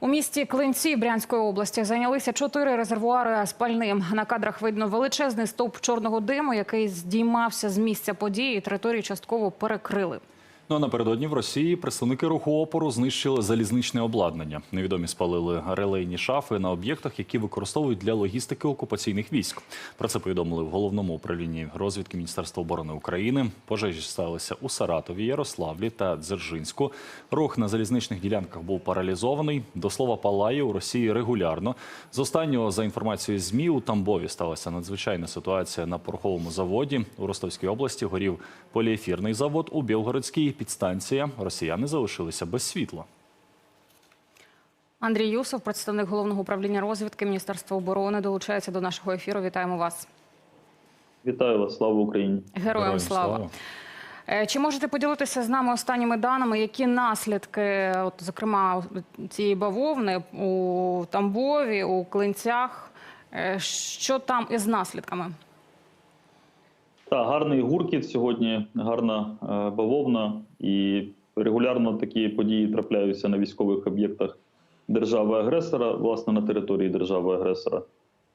У місті Клинці Брянської області зайнялися чотири резервуари з пальним. На кадрах видно величезний стовп чорного диму, який здіймався з місця події. Територію частково перекрили. Ну а напередодні в Росії представники руху опору знищили залізничне обладнання. Невідомі спалили релейні шафи на об'єктах, які використовують для логістики окупаційних військ. Про це повідомили в головному управлінні розвідки Міністерства оборони України. Пожежі сталися у Саратові, Ярославлі та Дзержинську. Рух на залізничних ділянках був паралізований. До слова, палає у Росії регулярно. З останнього за інформацією змі у Тамбові сталася надзвичайна ситуація на пороховому заводі. У Ростовській області горів поліефірний завод у Білгородській підстанція. Росіяни залишилися без світла. Андрій Юсов, представник головного управління розвідки Міністерства оборони, долучається до нашого ефіру. Вітаємо вас. Вітаю вас, слава Україні. Героям, Героям слава. слава. Е, Чи можете поділитися з нами останніми даними, які наслідки, от, зокрема, цієї бавовни у Тамбові, у Клинцях? Е, Що там із наслідками? Так, гарний гуркіт сьогодні, гарна е, бавовна, і регулярно такі події трапляються на військових об'єктах держави-агресора, власне, на території держави-агресора.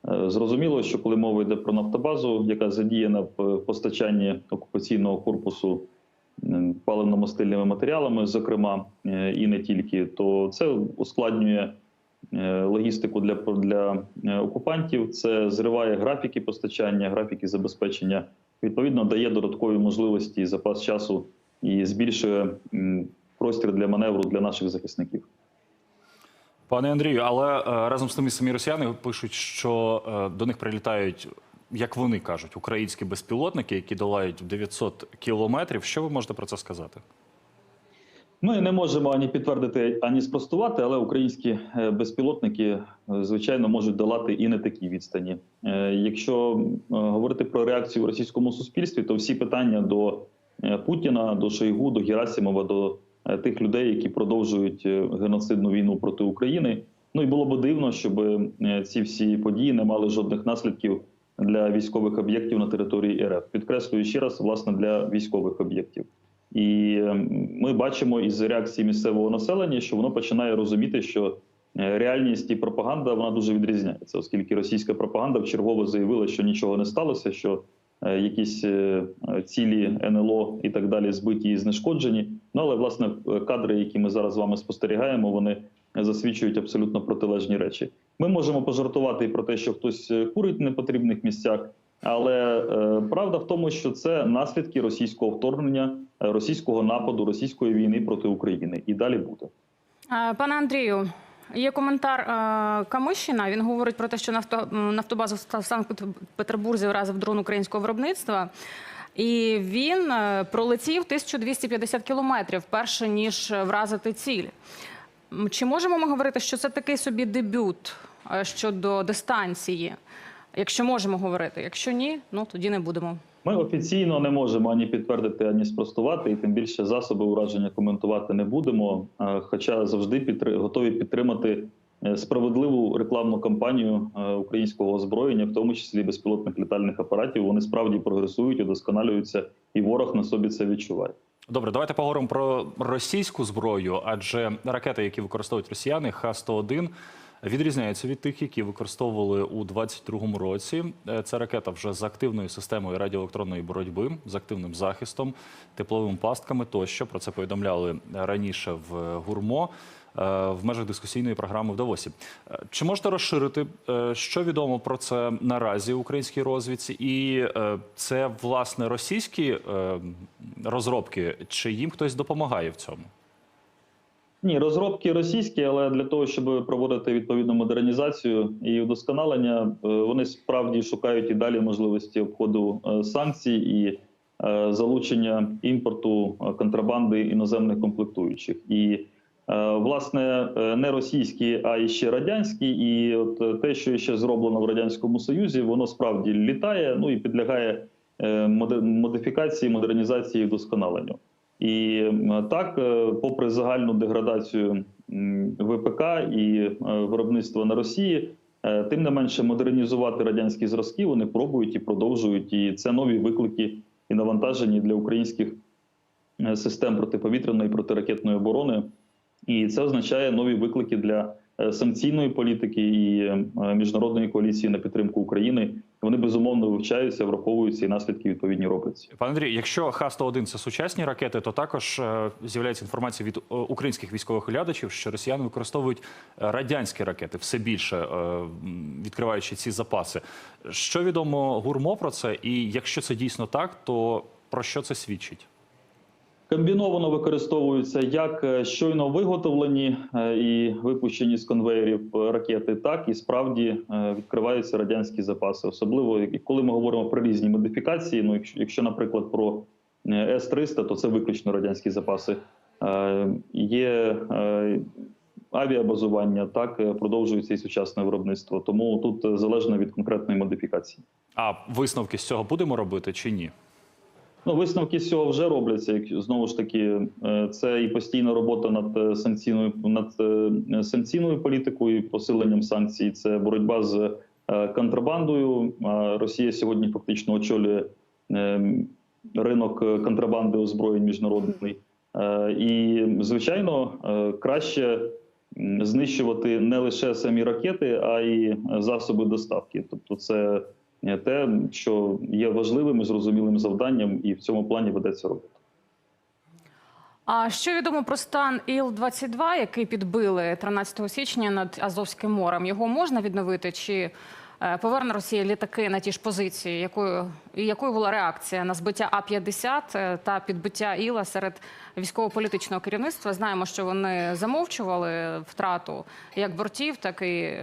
Е, Зрозуміло, що коли мова йде про нафтобазу, яка задіяна в постачанні окупаційного корпусу паливно-мастильними матеріалами, зокрема, е, і не тільки, то це ускладнює е, логістику для, для е, окупантів. Це зриває графіки постачання, графіки забезпечення. Відповідно, дає додаткові можливості і запас часу і збільшує простір для маневру для наших захисників. Пане Андрію, але е, разом з тими самі росіяни пишуть, що е, до них прилітають, як вони кажуть, українські безпілотники, які долають 900 кілометрів. Що ви можете про це сказати? Ми не можемо ані підтвердити, ані спростувати, але українські е, безпілотники, е, звичайно, можуть долати і не такі відстані. Е, Якщо говорити про реакцію в російському суспільстві, то всі питання до Путіна, до Шойгу, до Герасимова, до тих людей, які продовжують геноцидну війну проти України. Ну і було б дивно, щоб ці всі події не мали жодних наслідків для військових об'єктів на території РФ. Підкреслюю ще раз, власне, для військових об'єктів. І е, ми бачимо із реакції місцевого населення, що воно починає розуміти, що е, реальність і пропаганда вона дуже відрізняється, оскільки російська пропаганда вчергово заявила, що нічого не сталося, що е, якісь цілі НЛО і так далі збиті і знешкоджені. Ну але власне кадри, які ми зараз з вами спостерігаємо, вони засвідчують абсолютно протилежні речі. Ми можемо пожартувати про те, що хтось курить в непотрібних місцях. Але е, правда в тому, що це наслідки російського вторгнення, е, російського нападу, російської війни проти України, і далі буде. Е, Пане Андрію, є коментар Камишина. Він говорить про те, що нафтобазу в Санкт-Петербурзі вразив дрон українського виробництва. І він пролетів 1250 кілометрів, перше ніж вразити ціль. Чи можемо ми говорити, що це такий собі дебют щодо дистанції? Якщо можемо говорити, якщо ні, ну тоді не будемо. Ми офіційно не можемо ані підтвердити, ані спростувати, і тим більше засоби ураження коментувати не будемо. Е, Хоча завжди підтри- готові підтримати е, справедливу рекламну кампанію е, українського озброєння, в тому числі безпілотних літальних апаратів. Вони справді прогресують, удосконалюються, і ворог на собі це відчуває. Добре, давайте поговоримо про російську зброю, адже ракети, які використовують росіяни, Х-101, відрізняються від тих, які використовували у 22-му році. Е, Це ракета вже з активною системою радіоелектронної боротьби, з активним захистом, тепловими пастками тощо. Про це повідомляли раніше в гурмо. е, В межах дискусійної програми в Давосі. Е, Чи можете розширити, е, що відомо про це наразі українській розвідці? І е, це власне російські е, розробки, чи їм хтось допомагає в цьому? Ні, розробки російські, але для того, щоб проводити відповідну модернізацію і удосконалення, е, вони справді шукають і далі можливості обходу е, санкцій і е, залучення імпорту контрабанди іноземних комплектуючих. І власне не російські, а і ще радянські. І от те, що ще зроблено в радянському союзі, воно справді літає, ну і підлягає модифікації, модернізації і вдосконаленню. І так, е, попри загальну деградацію ВПК і е, виробництва на Росії, е, тим не менше модернізувати радянські зразки вони пробують і продовжують. І це нові виклики і навантаження для українських систем протиповітряної і протиракетної оборони. І це означає нові виклики для санкційної політики і е, міжнародної коаліції на підтримку України. Вони безумовно вивчаються, враховуються і наслідки відповідні робляться. Пане Андрій, якщо Х-101 – це сучасні ракети, то також е, з'являється інформація від е, українських військових оглядачів, що росіяни використовують е, радянські ракети все більше, е, відкриваючи ці запаси. Що відомо гурмо про це? І якщо це дійсно так, то про що це свідчить? Комбіновано використовуються як е, щойно виготовлені е, і випущені з конвеєрів е, ракети, так і справді відкриваються радянські запаси. Особливо коли ми говоримо про різні модифікації. Ну, якщо, наприклад, про е, С-300, то це виключно радянські запаси. Є авіабазування, так продовжується і сучасне виробництво. Тому тут залежно від конкретної модифікації. А висновки з цього будемо робити чи ні? Ну, висновки з цього вже робляться. Як знову ж таки, е, це і постійна робота над е, санкційною над е, санкційною політикою, і посиленням санкцій. Це боротьба з контрабандою. Росія сьогодні фактично очолює ринок контрабанди озброєнь міжнародний. І звичайно, краще знищувати не лише самі ракети, а й засоби доставки. Тобто, це те, що є важливим і зрозумілим завданням, і в цьому плані ведеться робота. А що відомо про стан Іл-22, який підбили 13 січня над Азовським морем? Його можна відновити? Чи е, поверне Росія літаки на ті ж позиції? Якою, і якою була реакція на збиття А-50 е, та підбиття Іла серед військово-політичного керівництва? Знаємо, що вони замовчували втрату як бортів, так і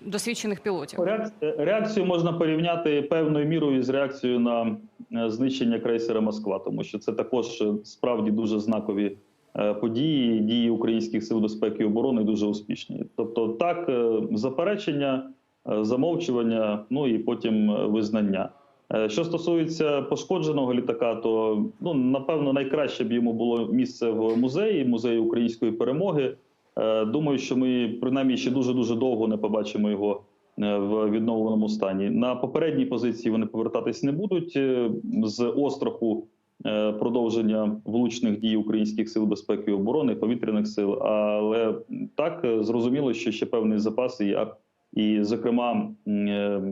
досвідчених пілотів. Реакцію можна порівняти певною мірою з реакцією на е, знищення крейсера Москва, тому що це також е, справді дуже знакові е, події. Дії українських сил безпеки і оборони дуже успішні. Тобто, так, е, заперечення, е, замовчування, ну і потім е, визнання. Е, Що стосується пошкодженого літака, то ну напевно найкраще б йому було місце в музеї, музеї української перемоги. Е, Думаю, що ми принаймні ще дуже дуже довго не побачимо його е, в відновленому стані. На попередній позиції вони повертатись не будуть е, з остраху е, продовження влучних дій українських сил безпеки і оборони, повітряних сил. Але так е, зрозуміло, що ще певний запас є. І, зокрема, е,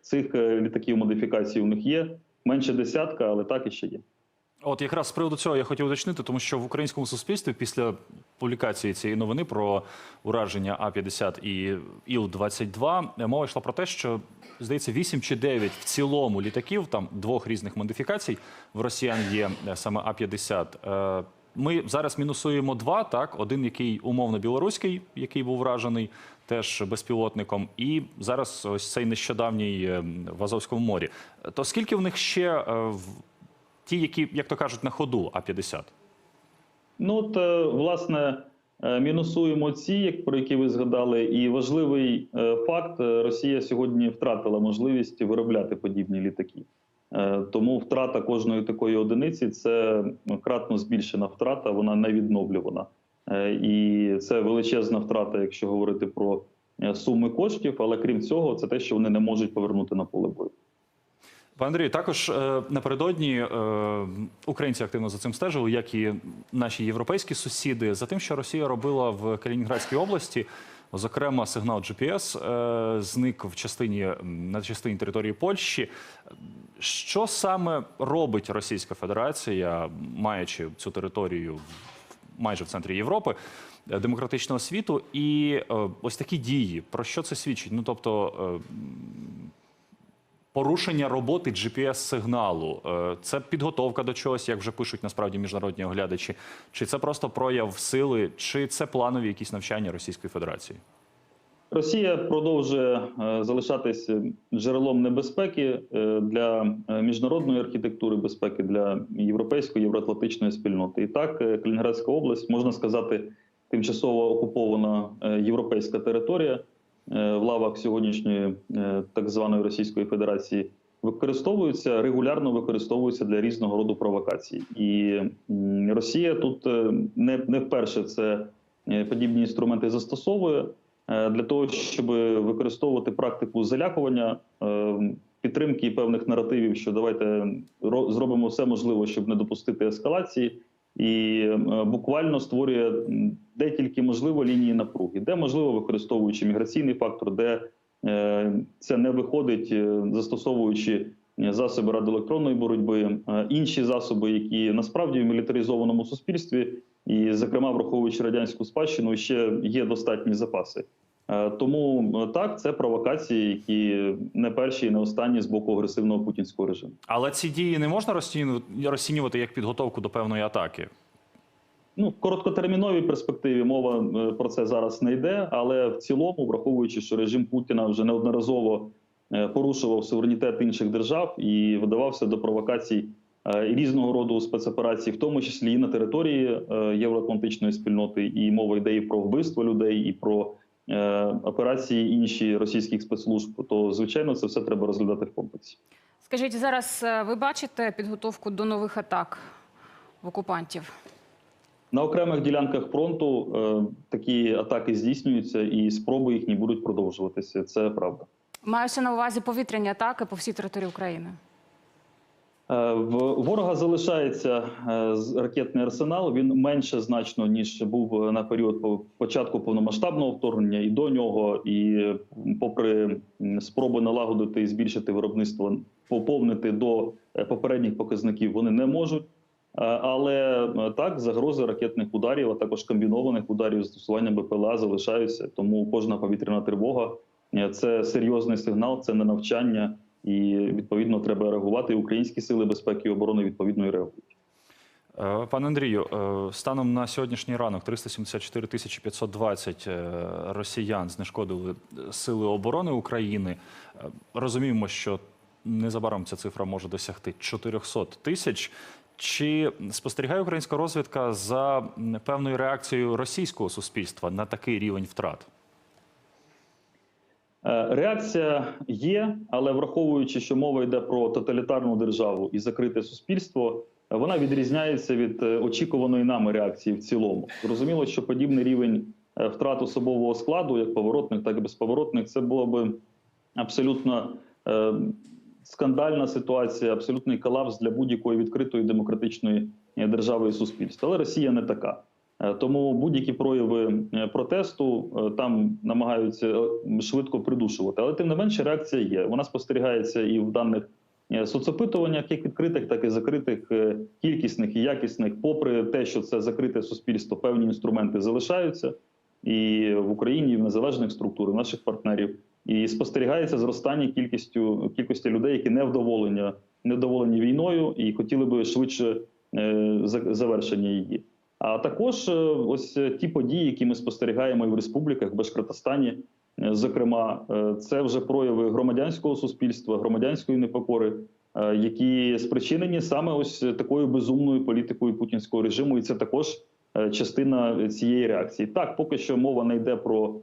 цих е, літаків модифікацій у них є менше десятка, але так і ще є. От якраз з приводу цього я хотів уточнити, тому що в українському суспільстві після публікації цієї новини про ураження А-50 і Іл-22 мова йшла про те, що здається 8 чи 9 в цілому літаків, там двох різних модифікацій в росіян є е, саме А-50. Е, Ми зараз мінусуємо два, так один, який умовно білоруський, який був вражений теж безпілотником, і зараз ось цей нещодавній е, в Азовському морі. То скільки в них ще е, ті, які, як то кажуть, на ходу А-50? Ну, от, е, власне, мінусуємо ці, про які ви згадали, і важливий факт: Росія сьогодні втратила можливість виробляти подібні літаки. Тому втрата кожної такої одиниці це кратно збільшена втрата, вона не відновлювана. Е, І це величезна втрата, якщо говорити про е, суми коштів. Але крім цього, це те, що вони не можуть повернути на поле бою. Пане Андрію, також е, напередодні українці активно за цим стежили, як і наші європейські сусіди, за тим, що Росія робила в Калінінградській області. Зокрема, сигнал GPS зник в частині на частині території Польщі. Що саме робить Російська Федерація, маючи цю територію майже в центрі Європи, е, демократичного світу, і е, ось такі дії, про що це свідчить? Ну тобто. е, порушення роботи GPS-сигналу. Е, Це підготовка до чогось, як вже пишуть насправді міжнародні оглядачі. Чи це просто прояв сили, чи це планові якісь навчання Російської Федерації? Росія продовжує е, залишатися джерелом небезпеки е, для е, міжнародної архітектури безпеки для європейської євроатлантичної спільноти. І так, Калінінградська область можна сказати тимчасово окупована європейська територія в лавах сьогоднішньої так званої Російської Федерації. Використовуються регулярно використовуються для різного роду провокацій, і Росія тут не, не вперше це подібні інструменти застосовує для того, щоб використовувати практику залякування, е, підтримки певних наративів, що давайте ро- зробимо все можливе, щоб не допустити ескалації. і е, буквально створює де тільки можливо лінії напруги, де можливо використовуючи міграційний фактор, де е, це не виходить, е, застосовуючи е, засоби радіоелектронної боротьби, е, інші засоби, які насправді в мілітаризованому суспільстві, і, зокрема, враховуючи радянську спадщину, ще є достатні запаси. Е, Тому е, так, це провокації, які не перші і не останні з боку агресивного путінського режиму. Але ці дії не можна розцінювати, як підготовку до певної атаки. Ну, в короткотерміновій перспективі мова е, про це зараз не йде, але в цілому, враховуючи, що режим Путіна вже неодноразово порушував суверенітет інших держав і видавався до провокацій різного роду спецоперацій, в тому числі і на території е, євроатлантичної спільноти, і мова йде і про вбивство людей, і про е, операції інші російських спецслужб, то звичайно це все треба розглядати в комплексі. Скажіть, зараз е, ви бачите підготовку до нових атак в окупантів? На окремих ділянках фронту е, такі атаки здійснюються, і спроби їхні будуть продовжуватися. Це правда. Маюся на увазі повітряні атаки по всій території України. Е, В ворога залишається е, ракетний арсенал. Він менше значно ніж був на період по- початку повномасштабного вторгнення, і до нього. І е, попри спроби налагодити і збільшити виробництво, поповнити до е, попередніх показників, вони не можуть. Е, Але е, так загрози ракетних ударів, а також комбінованих ударів застосуванням БПЛА залишаються. Тому кожна повітряна тривога е, це серйозний сигнал, це не навчання. І відповідно треба реагувати. І Українські сили безпеки і оборони відповідно і реагують. Е, Пане Андрію, е, станом на сьогоднішній ранок 374 тисячі 520 е, росіян знешкодили сили оборони України. Розуміємо, що незабаром ця цифра може досягти 400 тисяч. Чи спостерігає українська розвідка за певною реакцією російського суспільства на такий рівень втрат? Е, Реакція є, але враховуючи, що мова йде про тоталітарну державу і закрите суспільство, вона відрізняється від е, очікуваної нами реакції в цілому. Зрозуміло, що подібний рівень е, втрат особового складу, як поворотних, так і безповоротних, це було би абсолютно скандальна ситуація, абсолютний колапс для будь-якої відкритої демократичної держави і суспільства. Але Росія не така. Е, Тому будь-які прояви е, протесту е, там намагаються швидко придушувати. Але тим не менше реакція є. Вона спостерігається і в даних соцопитуваннях, як відкритих, так і закритих, кількісних і якісних. Попри те, що це закрите суспільство, певні інструменти залишаються і в Україні, і в незалежних структурах наших партнерів. І спостерігається зростання кількістю кількості людей, які невдоволені, невдоволені війною і хотіли би швидше завершення її. А також е, ось е, ті події, які ми спостерігаємо і в республіках, в Башкортостані, е, зокрема, це вже прояви громадянського суспільства, громадянської непокори, які спричинені саме ось такою безумною політикою путінського режиму, і це також частина цієї реакції. Так, поки що мова не йде про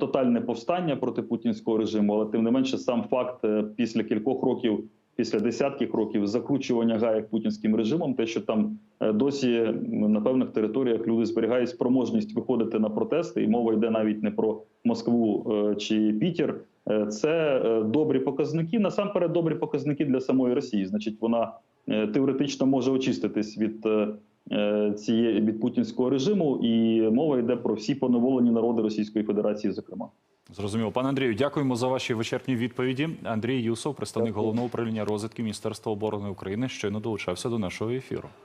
тотальне повстання проти путінського режиму, але тим не менше, сам факт після кількох років. Після десятків років закручування гаєк путінським режимом, те, що там е, досі на певних територіях люди зберігають спроможність виходити на протести, і мова йде навіть не про Москву е, чи Пітер. Е, Це добрі показники. Насамперед, добрі показники для самої Росії. Значить, вона теоретично може очиститись від цієї від путінського режиму, і мова йде про всі поневолені народи Російської Федерації, зокрема. Зрозуміло. Пане Андрію, дякуємо за ваші вичерпні відповіді. Андрій Юсов, представник головного управління розвитки Міністерства оборони України, щойно долучався до нашого ефіру.